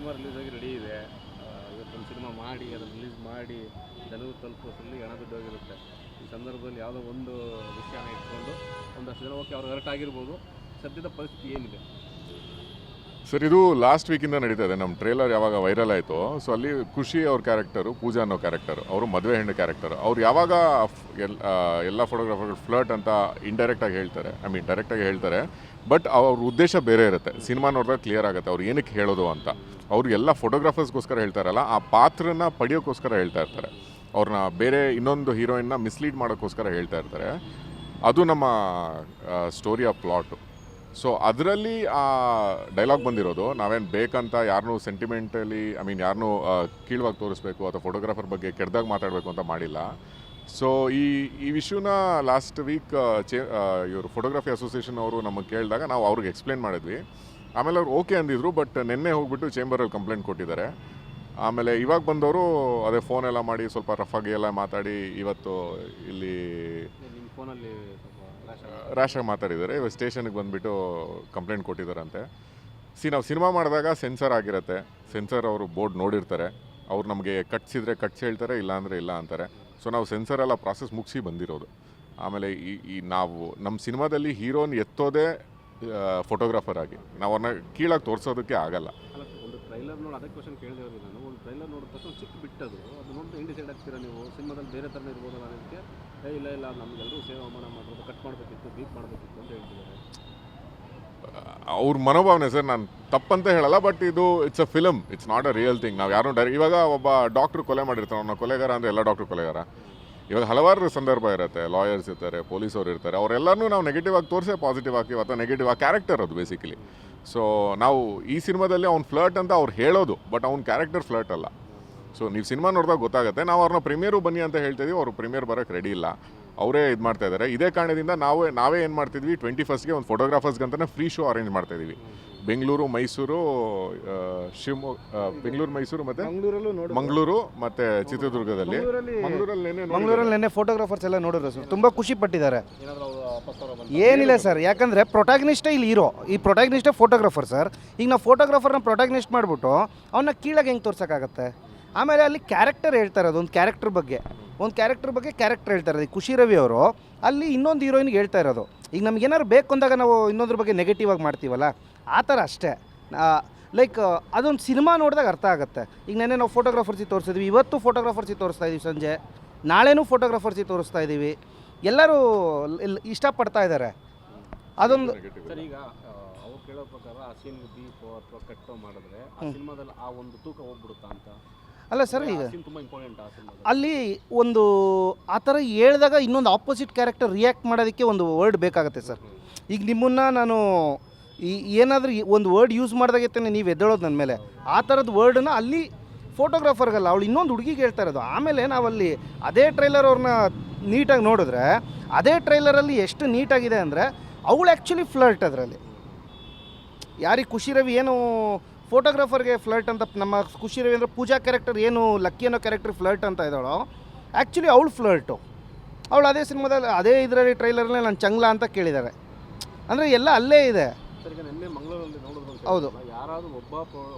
Cinema release ಆಗಿ ready ಇದೆ. ಇವತ್ತೊಂದು ಸಿನಿಮಾ ಮಾಡಿ, ಅದನ್ನು ರಿಲೀಸ್ ಮಾಡಿ ಜನರು ತಲುಪಿಸಲ್ಲಿ ಹಣ ದುಡ್ಡು ಹೋಗಿರುತ್ತೆ ಈ ಸಂದರ್ಭದಲ್ಲಿ ಯಾವುದೋ ಒಂದು ವಿಷಯನ ಇಟ್ಕೊಂಡು ಒಂದಷ್ಟು ಜನ ಓಕೆ ಅವ್ರು ಹರ್ಟ್ ಆಗಿರ್ಬೋದು. ಸದ್ಯದ ಪರಿಸ್ಥಿತಿ ಏನಿದೆ? ಸರ್, ಇದು ಲಾಸ್ಟ್ ವೀಕಿಂದ ನಡೀತಾ ಇದೆ. ನಮ್ಮ ಟ್ರೇಲರ್ ಯಾವಾಗ ವೈರಲ್ ಆಯಿತು ಸೊ ಅಲ್ಲಿ ಖುಷಿ ಅವ್ರ ಕ್ಯಾರೆಕ್ಟರು ಪೂಜಾ ಅನ್ನೋ ಕ್ಯಾರೆಕ್ಟರು ಅವರು ಮದುವೆ ಹೆಣ್ಣು ಕ್ಯಾರೆಕ್ಟರು ಅವ್ರು ಯಾವಾಗ ಎಲ್ಲ ಫೋಟೋಗ್ರಾಫರ್ಗಳು ಫ್ಲರ್ಟ್ ಅಂತ ಇಂಡೈರೆಕ್ಟಾಗಿ ಹೇಳ್ತಾರೆ ಐ ಮೀನ್ ಡೈರೆಕ್ಟಾಗಿ ಹೇಳ್ತಾರೆ ಬಟ್ ಅವ್ರ ಉದ್ದೇಶ ಬೇರೆ ಇರುತ್ತೆ. ಸಿನಿಮಾ ನೋಡಿದಾಗ ಕ್ಲಿಯರ್ ಆಗುತ್ತೆ, ಅವ್ರು ಏನಕ್ಕೆ ಹೇಳೋದು ಅಂತ. ಅವ್ರು ಎಲ್ಲ ಫೋಟೋಗ್ರಾಫರ್ಸ್ಗೋಸ್ಕರ ಹೇಳ್ತಾರಲ್ಲ, ಆ ಪಾತ್ರನ ಪಡೆಯೋಕ್ಕೋಸ್ಕರ ಹೇಳ್ತಾ ಇರ್ತಾರೆ. ಅವ್ರನ್ನ ಬೇರೆ ಇನ್ನೊಂದು ಹೀರೋಯಿನ್ನ ಮಿಸ್ಲೀಡ್ ಮಾಡೋಕ್ಕೋಸ್ಕರ ಹೇಳ್ತಾ ಇರ್ತಾರೆ. ಅದು ನಮ್ಮ ಸ್ಟೋರಿ ಸ್ಟೋರಿಯ ಪ್ಲಾಟು ಸೊ ಅದರಲ್ಲಿ, ಆ ಡೈಲಾಗ್ ಬಂದಿರೋದು, ನಾವೇನು ಬೇಕಂತ ಯಾರನ್ನೂ ಸೆಂಟಿಮೆಂಟಲಿ ಐ ಮೀನ್ ಯಾರನ್ನೂ ಕೀಳವಾಗಿ ತೋರಿಸ್ಬೇಕು ಅಥವಾ ಫೋಟೋಗ್ರಾಫರ್ ಬಗ್ಗೆ ಕೆಡ್ದಾಗ ಮಾತಾಡಬೇಕು ಅಂತ ಮಾಡಿಲ್ಲ ಸೊ ಈ ಈ ವಿಷ್ಯೂನ ಲಾಸ್ಟ್ ವೀಕ್ ಚೇ ಇವರು ಫೋಟೋಗ್ರಫಿ ಅಸೋಸಿಯೇಷನ್ ಅವರು ನಮಗೆ ಕೇಳಿದಾಗ ನಾವು ಅವ್ರಿಗೆ ಎಕ್ಸ್ಪ್ಲೇನ್ ಮಾಡಿದ್ವಿ ಆಮೇಲೆ ಅವ್ರು ಓಕೆ ಅಂದಿದ್ರು ಬಟ್ ನಿನ್ನೆ ಹೋಗ್ಬಿಟ್ಟು ಚೇಂಬರಲ್ಲಿ ಕಂಪ್ಲೇಂಟ್ ಕೊಟ್ಟಿದ್ದಾರೆ ಆಮೇಲೆ ಇವಾಗ ಬಂದವರು ಅದೇ ಫೋನೆಲ್ಲ ಮಾಡಿ ಸ್ವಲ್ಪ ರಫಾಗಿ ಎಲ್ಲ ಮಾತಾಡಿ ಇವತ್ತು ಇಲ್ಲಿ ಫೋನಲ್ಲಿ. ರ್ಯಾಶಾಗಿ ಮಾತಾಡಿದ್ದಾರೆ. ಇವಾಗ ಸ್ಟೇಷನ್ಗೆ ಬಂದುಬಿಟ್ಟು ಕಂಪ್ಲೇಂಟ್ ಕೊಟ್ಟಿದ್ದಾರಂತೆ. ಸಿ ನಾವು ಸಿನಿಮಾ ಮಾಡಿದಾಗ ಸೆನ್ಸರ್ ಆಗಿರುತ್ತೆ. ಸೆನ್ಸರ್ ಅವರು ಬೋರ್ಡ್ ನೋಡಿರ್ತಾರೆ. ಅವ್ರು ನಮಗೆ ಕಟ್ಸಿದ್ರೆ ಕಟ್ಸಿ ಹೇಳ್ತಾರೆ ಇಲ್ಲ ಅಂದರೆ ಇಲ್ಲ ಅಂತಾರೆ. ಸೊ ನಾವು ಸೆನ್ಸರ್ ಎಲ್ಲ ಪ್ರಾಸೆಸ್ ಮುಗಿಸಿ ಬಂದಿರೋದು. ಆಮೇಲೆ ಈ ಈ ನಾವು ನಮ್ಮ ಸಿನಿಮಾದಲ್ಲಿ ಹೀರೋನ್ ಎತ್ತೋದೇ ಫೋಟೋಗ್ರಾಫರ್ ಆಗಿ. ನಾವು ಅವ್ರನ್ನ ಕೀಳಾಗಿ ತೋರಿಸೋದಕ್ಕೆ ಆಗಲ್ಲ. ಟ್ರೈಲರ್ ನೋಡಿ ಅದಕ್ಕೆ ಕ್ವಶನ್ ಕೇಳಿದೆ ನಾನು. ಒಂದು ಟ್ರೈಲರ್ ನೋಡಿದ ತಕ್ಷಣ ಚಿಕ್ಕ ಬಿಟ್ಟದು. ಅದು ನೋಡಿದ್ರೆ ಹೆಂಗೆ ಡಿಸೈಡ್ ಆಗ್ತೀರಾ ನೀವು? ಸಿನಿಮಾದಲ್ಲಿ ಬೇರೆ ಥರನೇ ಇರ್ಬೋದಲ್ಲ ಅನ್ನೋದಕ್ಕೆ ಏ, ಇಲ್ಲ ಇಲ್ಲ ನಮಗೆಲ್ಲರೂ ಸೇವೆ ಅವಮಾನ ಮಾಡೋದು ಕಟ್ ಮಾಡಬೇಕಿತ್ತು ಬೀಟ್ ಮಾಡಬೇಕಿತ್ತು ಅಂತ ಹೇಳ್ತಿದ್ದಾರೆ. ಅವ್ರ ಮನೋಭಾವನೆ ಸರ್, ನಾನು ತಪ್ಪಂತ ಹೇಳಲ್ಲ ಬಟ್ ಇದು it's a film it's not a real thing ನಾವು ಯಾರು ಡೈರೆಕ್ಟ್ ಇವಾಗ ಒಬ್ಬ ಡಾಕ್ಟ್ರು ಕೊಲೆ ಮಾಡಿರ್ತಾನೆ. ಅವನ ಕೊಲೆಗಾರ ಅಂದರೆ ಎಲ್ಲ ಡಾಕ್ಟ್ರ್ ಕೊಲೆಗಾರ. ಇವಾಗ ಹಲವಾರು ಸಂದರ್ಭ ಇರುತ್ತೆ. ಲಾಯರ್ಸ್ ಇರ್ತಾರೆ ಪೊಲೀಸವ್ರು ಇರ್ತಾರೆ. ಅವರೆಲ್ಲರೂ ನಾವು ನೆಗೆಟಿವ್ ಆಗಿ ತೋರಿಸೇ ಪಾಸಿಟಿವ್ ಆಗಿ, ಅಥವಾ ನೆಗೆಟಿವ್ ಆ ಕ್ಯಾರೆಕ್ಟರ್ ಅದು ಬೇಸಿಕಲಿ ಸೊ ನಾವು ಈ ಸಿನಿಮಾದಲ್ಲಿ ಅವ್ನು ಫ್ಲರ್ಟ್ ಅಂತ ಅವ್ರು ಹೇಳೋದು ಬಟ್ ಅವ್ನ ಕ್ಯಾರೆಕ್ಟರ್ ಫ್ಲರ್ಟ್ ಅಲ್ಲ. ಸೊ ನೀವು ಸಿನಿಮಾ ನೋಡಿದಾಗ ಗೊತ್ತಾಗುತ್ತೆ. ನಾವು ಅವ್ರನ್ನ ಪ್ರೀಮಿಯರು ಬನ್ನಿ ಅಂತ ಹೇಳ್ತಿದ್ವಿ ಅವ್ರು ಪ್ರೀಮಿಯರ್ ಬರೋಕ್ಕೆ ರೆಡಿ ಇಲ್ಲ. ಅವರೇ ಇದು ಮಾಡ್ತಾ ಇದ್ದಾರೆ ಇದೇ ಕಾರಣದಿಂದ ನಾವೇ ನಾವೇ ಏನು ಮಾಡ್ತಿದ್ವಿ ಟ್ವೆಂಟಿ ಫಸ್ಟ್ಗೆ ಒಂದು ಫೋಟೋಗ್ರಾಫರ್ಸ್ಗಂತಲೇ ಫ್ರೀ ಶೋ ಅರೇಂಜ್ ಮಾಡ್ತಾ ಇದೀವಿ. ಬೆಂಗಳೂರು ಮೈಸೂರು ಶಿವಮೊಗ್ಗ ಬೆಂಗಳೂರು ಮೈಸೂರು ಮತ್ತೆ ಮಂಗಳೂರಲ್ಲೂ ನೋಡಿ ಮಂಗಳೂರು ಮತ್ತೆ ಚಿತ್ರದುರ್ಗದಲ್ಲಿ. ಮಂಗಳೂರಲ್ಲಿ ಮಂಗಳೂರಲ್ಲಿ ನೆನ್ನೆ ಫೋಟೋಗ್ರಾಫರ್ಸ್ ಎಲ್ಲ ನೋಡಿದ್ರು ಸರ್. ತುಂಬ ಖುಷಿ ಪಟ್ಟಿದ್ದಾರೆ. ಏನಿಲ್ಲ ಸರ್. ಯಾಕಂದರೆ ಪ್ರೊಟಾಗ್ನಿಸ್ಟೇ ಇಲ್ಲಿ ಇರೋ. ಈ ಪ್ರೊಟಾಗ್ನಿಸ್ಟೇ ಫೋಟೋಗ್ರಾಫರ್ ಸರ್. ಈಗ ನಾವು ಫೋಟೋಗ್ರಾಫರ್ನ ಪ್ರೊಟಾಗ್ನಿಸ್ಟ್ ಮಾಡಿಬಿಟ್ಟು ಅವನ್ನ ಕೀಳಾಗಿ ಹೆಂಗೆ ತೋರ್ಸೋಕ್ಕಾಗತ್ತೆ? ಆಮೇಲೆ ಅಲ್ಲಿ ಕ್ಯಾರೆಕ್ಟರ್ ಹೇಳ್ತಾರೆ ಅದೊಂದು ಒಂದು ಕ್ಯಾರೆಕ್ಟರ್ ಬಗ್ಗೆ. ಒಂದು ಕ್ಯಾರೆಕ್ಟರ್ ಬಗ್ಗೆ ಕ್ಯಾರೆಕ್ಟರ್ ಹೇಳ್ತಾ ಇರೋದು ಖುಷಿ ರವಿ ಅವರು ಅಲ್ಲಿ ಇನ್ನೊಂದು ಹೀರೋಯಿನ್ಗೆ ಹೇಳ್ತಾ ಇರೋದು. ಈಗ ನಮ್ಗೆ ಏನಾದ್ರು ಬೇಕು ಅಂದಾಗ ನಾವು ಇನ್ನೊಂದ್ರ ಬಗ್ಗೆ ನೆಗೆಟಿವ್ ಆಗಿ ಮಾಡ್ತೀವಲ್ಲ ಆ ಥರ ಅಷ್ಟೇ. ಲೈಕ್ ಅದೊಂದು ಸಿನಿಮಾ ನೋಡಿದಾಗ ಅರ್ಥ ಆಗುತ್ತೆ. ಈಗ ನೆನ್ನೆ ನಾವು ಫೋಟೋಗ್ರಾಫರ್ಸಿ ತೋರಿಸಿದ್ವಿ ಇವತ್ತು ಫೋಟೋಗ್ರಾಫರ್ಸಿ ತೋರಿಸ್ತಾ ಇದ್ದೀವಿ ಸಂಜೆ. ನಾಳೆನೂ ಫೋಟೋಗ್ರಾಫರ್ಸಿ ತೋರಿಸ್ತಾ ಇದ್ದೀವಿ ಎಲ್ಲರೂ ಇಷ್ಟಪಡ್ತಾ ಇದ್ದಾರೆ ಅದೊಂದು ಈಗ ಅವ್ರು ಕೇಳೋ ಪ್ರಕಾರ ಆ ಸೀನ್ಗೆ ಬೀಪೋ ಅಥವಾ ಕಟ್ಟೋ ಮಾಡಿದ್ರೆ ಆ ಸಿನಿಮಾದಲ್ಲಿ ಆ ಒಂದು ತೂಕ ಹೋಗ್ಬಿಡುತ್ತಾ ಅಂತ? ಅಲ್ಲ ಸರ್ ಈಗ ಸೀನ್ ತುಂಬ ಇಂಪಾರ್ಟೆಂಟ್ ಅಲ್ಲಿ ಒಂದು ಆ ಥರ ಹೇಳಿದಾಗ ಇನ್ನೊಂದು ಆಪೋಸಿಟ್ ಕ್ಯಾರೆಕ್ಟರ್ ರಿಯಾಕ್ಟ್ ಮಾಡೋದಕ್ಕೆ ಒಂದು ವರ್ಡ್ ಬೇಕಾಗುತ್ತೆ ಸರ್. ಈಗ ನಿಮ್ಮನ್ನು ನಾನು ಈ ಏನಾದರೂ ಒಂದು ವರ್ಡ್ ಯೂಸ್ ಮಾಡಿದಾಗೈತೆ ನೀವು ಎದ್ದೇಳೋದು ನನ್ನ ಮೇಲೆ. ಆ ಥರದ ವರ್ಡನ್ನ ಅಲ್ಲಿ ಫೋಟೋಗ್ರಾಫರ್ಗಲ್ಲ ಅವಳು ಇನ್ನೊಂದು ಹುಡುಗಿಗೆ ಹೇಳ್ತಾ ಇರೋದು. ಆಮೇಲೆ ನಾವಲ್ಲಿ ಅದೇ ಟ್ರೈಲರ್ ಅವ್ರನ್ನ ನೀಟಾಗಿ ನೋಡಿದ್ರೆ ಅದೇ ಟ್ರೈಲರಲ್ಲಿ ಎಷ್ಟು ನೀಟಾಗಿದೆ ಅಂದರೆ ಅವಳು ಆ್ಯಕ್ಚುಲಿ ಫ್ಲರ್ಟ್ ಅದರಲ್ಲಿ. ಯಾರಿಗೆ ಖುಷಿ ರವಿ ಏನು ಫೋಟೋಗ್ರಾಫರ್ಗೆ ಫ್ಲರ್ಟ್ ಅಂತ ನಮ್ಮ ಖುಷಿ ರವಿ ಅಂದರೆ ಪೂಜಾ ಕ್ಯಾರೆಕ್ಟರ್ ಏನು ಲಕ್ಕಿ ಅನ್ನೋ ಕ್ಯಾರೆಕ್ಟರ್ ಫ್ಲರ್ಟ್ ಅಂತ ಇದ್ದಾಳೋ ಆ್ಯಕ್ಚುಲಿ ಅವಳು ಫ್ಲರ್ಟು ಅವಳು ಅದೇ ಸಿನಿಮಾದಲ್ಲಿ ಅದೇ ಇದರಲ್ಲಿ ಟ್ರೈಲರ್ನಲ್ಲಿ ನಾನು ಚಂಗ್ಲಾ ಅಂತ ಕೇಳಿದ್ದಾರೆ ಅಂದರೆ ಎಲ್ಲ ಅಲ್ಲೇ ಇದೆ. ಸರ್ ಈಗ ನಿನ್ನೆ ಮಂಗಳೂರಲ್ಲಿ ನೋಡಿದ್ರು ಹೌದು. ಯಾರಾದ್ರೂ ಒಬ್ಬ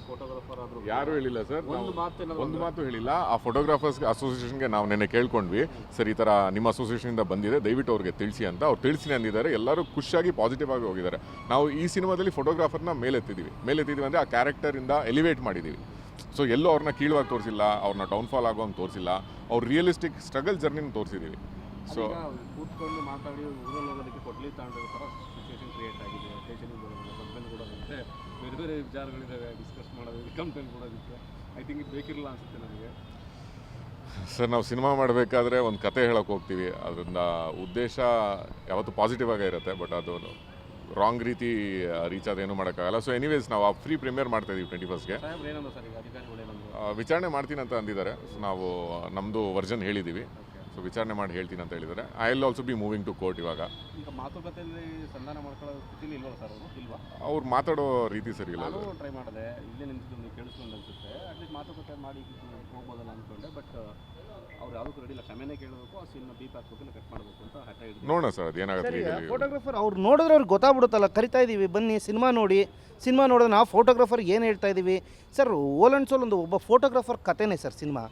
ಫೋಟೋಗ್ರಾಫರ್ ಆದ್ರೂ ಯಾರು ಹೇಳಿಲ್ಲ ಸರ್ ಒಂದು ಮಾತು ಏನಾದ್ರು ಒಂದು ಮಾತು ಹೇಳಿಲ್ಲ. ಆ ಫೋಟೋಗ್ರಾಫರ್ಸ್ ಅಸೋಸಿಯೇಷನ್ಗೆ ನಾವು ನೆನ್ನೆ ಕೇಳ್ಕೊಂಡ್ವಿ. ಸರ್ ಈ ಥರ ನಿಮ್ಮ ಅಸೋಸಿಯೇಷನಿಂದ ಬಂದಿದೆ. ದಯವಿಟ್ಟು ಅವ್ರಿಗೆ ತಿಳಿಸಿ ಅಂತ. ಅವ್ರು ತಿಳಿಸಿ ಅಂದಿದ್ದಾರೆ. ಎಲ್ಲರೂ ಖುಷಿಯಾಗಿ ಪಾಸಿಟಿವ್ ಆಗಿ ಹೋಗಿದ್ದಾರೆ. ನಾವು ಈ ಸಿನಿಮಾದಲ್ಲಿ ಫೋಟೋಗ್ರಾಫರ್ನ ಮೇಲೆತ್ತಿದ್ದೀವಿ. ಮೇಲೆತ್ತಿದ್ದೀವಿ ಅಂದರೆ ಆ ಕ್ಯಾರೆಕ್ಟರಿಂದ ಎಲಿವೇಟ್ ಮಾಡಿದ್ದೀವಿ. ಸೊ ಎಲ್ಲೂ ಅವ್ರನ್ನ ಕೀಳವಾಗಿ ತೋರಿಸಿಲ್ಲ. ಅವ್ರನ್ನ ಡೌನ್ಫಾಲ್ ಆಗೋಂಗೆ ತೋರಿಸಿಲ್ಲ. ಅವ್ರ ರಿಯಲಿಸ್ಟಿಕ್ ಸ್ಟ್ರಗಲ್ ಜರ್ನಿನ ತೋರಿಸಿದ್ದೀವಿ. ಸೊ ಕೂತ್ಕೊಂಡು ಮಾತಾಡಿ ಕೊಡ್ಲಿ ತಾಂಡದ ಥರ ಸಿಚುವೇಶನ್ ಕ್ರಿಯೇಟ್ ಆಗಿದೆ. ಸ್ಟೇಷನಿಗೆ ಬರೋದಿಲ್ಲ ಕಂಪ್ಲೇಂಟ್ ಕೊಡೋದಂತೆ ಬೇರೆ ಬೇರೆ ವಿಚಾರಗಳಿದ್ದಾವೆ ಡಿಸ್ಕಸ್ ಮಾಡೋದಕ್ಕೆ ಕಂಪ್ಲೇಂಟ್ ಕೊಡೋದಕ್ಕೆ ಐ ಥಿಂಕ್ ಇದು ಬೇಕಿರಲ್ಲ ಅನಿಸುತ್ತೆ ನನಗೆ ಸರ್ ನಾವು ಸಿನಿಮಾ ಮಾಡಬೇಕಾದ್ರೆ ಒಂದು ಕತೆ ಹೇಳೋಕೆ ಹೋಗ್ತೀವಿ. ಅದರಿಂದ ಉದ್ದೇಶ ಯಾವತ್ತು ಪಾಸಿಟಿವ್ ಆಗೇ ಇರುತ್ತೆ ಬಟ್ ಅದು ರಾಂಗ್ ರೀತಿ ರೀಚ್ ಅದೇನು ಮಾಡೋಕ್ಕಾಗಲ್ಲ. ಸೊ ಎನಿವೇಸ್ ನಾವು ಆ ಫ್ರೀ ಪ್ರೀಮಿಯರ್ ಮಾಡ್ತಾ ಇದೀವಿ ಟ್ವೆಂಟಿ ಫಸ್ಟ್ಗೆ ವಿಚಾರಣೆ ಮಾಡ್ತೀನಿ ಅಂತ ಅಂದಿದ್ದಾರೆ. ಸೊ ನಾವು ನಮ್ಮದು ವರ್ಜನ್ ಹೇಳಿದ್ದೀವಿ ಸೊ ವಿಚಾರಣೆ ಮಾಡಿ ಹೇಳ್ತೀನಿ ಅಂತ ಹೇಳಿದರೆ I will also be moving to court ಇವಾಗ. ಈಗ ಮಾತುಕತೆಯಲ್ಲಿ ಸಂಧಾನ ಮಾಡ್ಕೊಳ್ಳೋ ಸ್ಥಿತಿಲಿ ಇಲ್ವಲ್ಲ ಸರ್ ಅವರು? ಇಲ್ವಾ? ಅವ್ರು ಮಾತಾಡೋ ರೀತಿ ಸರಿ ಇಲ್ಲ ನಾನು ಟ್ರೈ ಮಾಡಿದೆ. ಇಲ್ಲೇ ನಿಂತು ಕೇಳಿಸ್ಕೊಂಡು ಅನ್ಸುತ್ತೆ. ಅಟ್ಲೀಸ್ಟ್ ಮಾತುಕತೆ ಮಾಡಿ ಹೋಗ್ಬೋದಲ್ಲ ಅಂದ್ಕೊಂಡೆ ಬಟ್ ಅವ್ರು ಯಾವುದಕ್ಕೂ ರೆಡಿ ಇಲ್ಲ. ಕ್ಷಮೆನೇ ಕೇಳಬೇಕು ಆ ಸೀನ್ನ ಬೀಪ್ ಹಾಕ್ಬೇಕು ಇಲ್ಲ ಕಟ್ ಮಾಡಬೇಕು ಅಂತ ಹಠ ಹಿಡಿದು. ನೋಡೋಣ ಸರ್ ಅದೇನಾಗುತ್ತೆ ಲೀಗಲಿ ಫೋಟೋಗ್ರಾಫರ್ ಅವ್ರು ನೋಡಿದ್ರೆ ಅವ್ರಿಗೆ ಗೊತ್ತಾಗ್ಬಿಡುತ್ತಲ್ಲ. ಕರಿತಾ ಇದ್ದೀವಿ ಬನ್ನಿ ಸಿನಿಮಾ ನೋಡಿ. ಸಿನಿಮಾ ನೋಡಿದ್ರೆ ನಾವು ಫೋಟೋಗ್ರಾಫರ್ ಏನು ಹೇಳ್ತಾ ಇದ್ದೀವಿ ಸರ್ ಓಲ್ ಆ್ಯಂಡ್ ಸೋಲ್ ಒಂದು ಒಬ್ಬ ಫೋಟೋಗ್ರಾಫರ್ ಕತೆನೇ ಸರ್ ಸಿನಿಮಾ.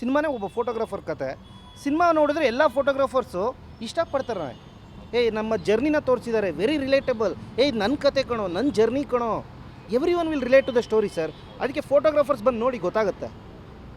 ಸಿನಿಮಾನೇ ಒಬ್ಬ ಫೋಟೋಗ್ರಾಫರ್ ಕತೆ. ಸಿನಿಮಾ ನೋಡಿದ್ರೆ ಎಲ್ಲ ಫೋಟೋಗ್ರಾಫರ್ಸು ಇಷ್ಟಪಡ್ತಾರೆ ಏಯ್, ನಮ್ಮ ಜರ್ನಿನ ತೋರಿಸಿದ್ದಾರೆ ವೆರಿ ರಿಲೇಟಬಲ್ ಏಯ್ ನನ್ನ ಕತೆ ಕಣೋ ನನ್ನ ಜರ್ನಿ ಕಣೋ. Every one will relate to the story sir ಅದಕ್ಕೆ ಫೋಟೋಗ್ರಾಫರ್ಸ್ ಬಂದು ನೋಡಿ, ಗೊತ್ತಾಗುತ್ತೆ.